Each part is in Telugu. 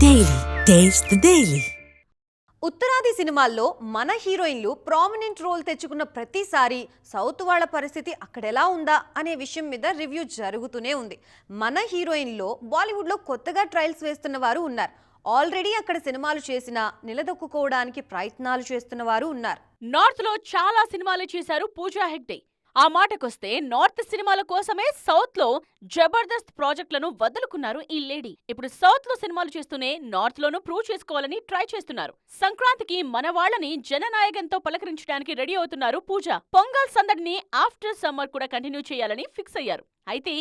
Daily. Taste the Daily. ఉత్తరాది సినిమాల్లో మన హీరోయిన్లు ప్రామినెంట్ రోల్ తెచ్చుకున్న ప్రతిసారి సౌత్ వాళ్ళ పరిస్థితి అక్కడెలా ఉందా అనే విషయం మీద రివ్యూ జరుగుతూనే ఉంది మన హీరోయిన్లో బాలీవుడ్లో కొత్తగా ట్రయల్స్ వేస్తున్న వారు ఉన్నారు ఆల్రెడీ అక్కడ సినిమాలు చేసిన నిలదొక్కుకోవడానికి ప్రయత్నాలు చేస్తున్న వారు ఉన్నారు నార్త్లో చాలా సినిమాలు చేశారు పూజా హెగ్డే ఆ మాటకొస్తే నార్త్ సినిమాల కోసమే సౌత్లో జబర్దస్త్ ప్రాజెక్టులను వదులుకున్నారు ఈ లేడీ. ఇప్పుడు సౌత్లో సినిమాలు చేస్తూనే నార్త్ లోనూ ప్రూవ్ చేసుకోవాలని ట్రై చేస్తున్నారు. సంక్రాంతికి మన వాళ్ళని జననాయకంతో పలకరించడానికి రెడీ అవుతున్నారు పూజ. పొంగల్ సందడిని ఆఫ్టర్ సమ్మర్ కూడా కంటిన్యూ చేయాలని ఫిక్స్ అయ్యారు. అయితే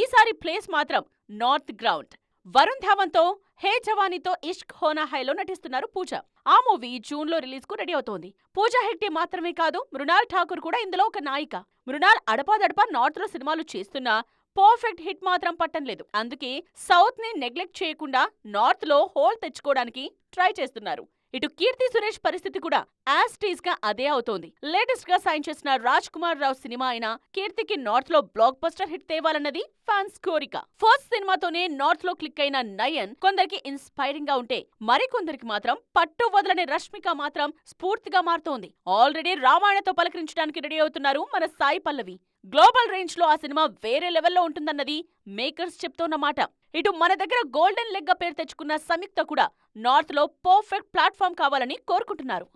ఈసారి ప్లేస్ మాత్రం నార్త్ గ్రౌండ్. వరుణ్ ధావన్తో హే జవానీతో ఇష్క్ హోనా హైలో నటిస్తున్నారు పూజ. ఆ మూవీ జూన్లో రిలీజ్కు రిలీజ్కు రెడీ అవుతోంది. పూజా హెగ్డే మాత్రమే కాదు మృణాల్ ఠాకూర్ కూడా ఇందులో ఒక నాయిక. మృణాల్ అడపాదడపా నార్త్లో సినిమాలు చేస్తున్నా పర్ఫెక్ట్ హిట్ మాత్రం పట్టం లేదు. అందుకే సౌత్ని నెగ్లెక్ట్ చేయకుండా నార్త్లో హోల్ తెచ్చుకోవడానికి ట్రై చేస్తున్నారు. ఇటు కీర్తి సురేష్ పరిస్థితి కూడా యాస్టీజ్గా అదే అవుతోంది. లేటెస్ట్గా సైన్ చేసిన రాజ్ కుమార్ రావు సినిమా అయిన కీర్తికి నార్త్లో బ్లాక్ బస్టర్ హిట్ తేవాలన్నది ఫ్యాన్స్ కోరిక. ఫస్ట్ సినిమాతోనే నార్త్లో క్లిక్ అయిన నయన్ కొందరికి ఇన్స్పైరింగ్గా ఉంటే మరికొందరికి మాత్రం పట్టు వదలని రష్మిక మాత్రం స్ఫూర్తిగా మారుతోంది. ఆల్రెడీ రామాయణతో పలకరించడానికి రెడీ అవుతున్నారు మన సాయి పల్లవి. గ్లోబల్ రేంజ్లో ఆ సినిమా వేరే లెవెల్లో ఉంటుందన్నది మేకర్స్ చెప్తోన్నమాట ఇటు మన దగ్గర గోల్డెన్ లెగ్గా పేరు తెచ్చుకున్న సంయుక్త కూడా నార్త్లో పర్ఫెక్ట్ ప్లాట్ఫామ్ కావాలని కోరుకుంటున్నారు.